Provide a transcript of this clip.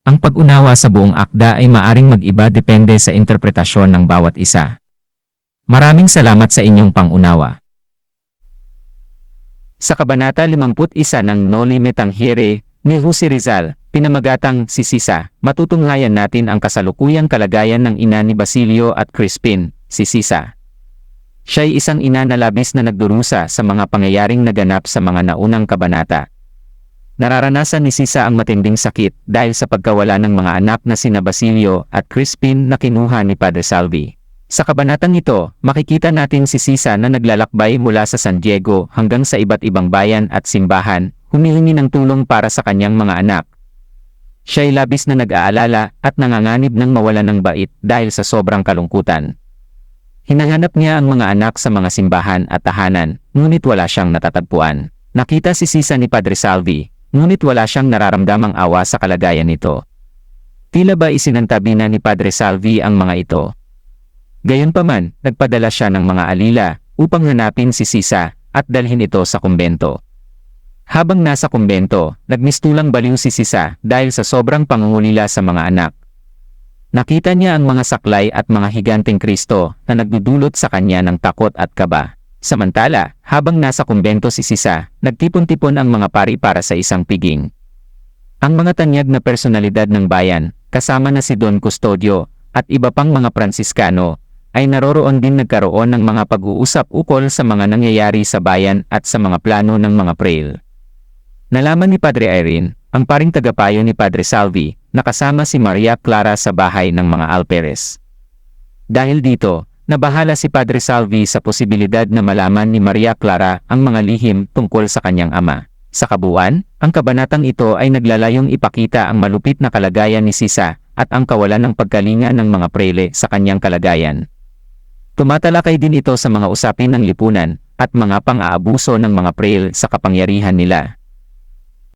Ang pag-unawa sa buong akda ay maaring mag-iba depende sa interpretasyon ng bawat isa. Maraming salamat sa inyong pangunawa. Sa Kabanata 51 ng Noli Me Tangere ni Jose Rizal, pinamagatang si Sisa, matutunghayan natin ang kasalukuyang kalagayan ng ina ni Basilio at Crispin, si Sisa. Siya ay isang ina na labis na nagdurusa sa mga pangyayaring naganap sa mga naunang kabanata. Nararanasan ni Sisa ang matinding sakit dahil sa pagkawala ng mga anak na sina Basilio at Crispin na kinuha ni Padre Salvi. Sa kabanatang ito, makikita natin si Sisa na naglalakbay mula sa San Diego hanggang sa iba't ibang bayan at simbahan, humihingi ng tulong para sa kanyang mga anak. Siya ay labis na nag-aalala at nanganganib ng mawala ng bait dahil sa sobrang kalungkutan. Hinahanap niya ang mga anak sa mga simbahan at tahanan, ngunit wala siyang natatagpuan. Nakita si Sisa ni Padre Salvi, ngunit wala siyang nararamdamang awa sa kalagayan nito. Tila ba isinantabi na ni Padre Salvi ang mga ito? Gayunpaman, nagpadala siya ng mga alila upang hanapin si Sisa at dalhin ito sa kumbento. Habang nasa kumbento, nagmistulang baliw si Sisa dahil sa sobrang pangungulila sa mga anak. Nakita niya ang mga saklay at mga higanteng Kristo na nagdudulot sa kanya ng takot at kaba. Samantala, habang nasa kumbento si Sisa, nagtipon-tipon ang mga pari para sa isang piging. Ang mga tanyag na personalidad ng bayan, kasama na si Don Custodio, at iba pang mga Pransiskano, ay naroroon din nagkaroon ng mga pag-uusap ukol sa mga nangyayari sa bayan at sa mga plano ng mga prail. Nalaman ni Padre Irene, ang paring tagapayo ni Padre Salvi, na kasama si Maria Clara sa bahay ng mga Alperes. Dahil dito, nabahala si Padre Salvi sa posibilidad na malaman ni Maria Clara ang mga lihim tungkol sa kanyang ama. Sa kabuuan, ang kabanatang ito ay naglalayong ipakita ang malupit na kalagayan ni Sisa at ang kawalan ng pagkalinga ng mga prele sa kanyang kalagayan. Tumatalakay din ito sa mga usapin ng lipunan at mga pang-aabuso ng mga prel sa kapangyarihan nila.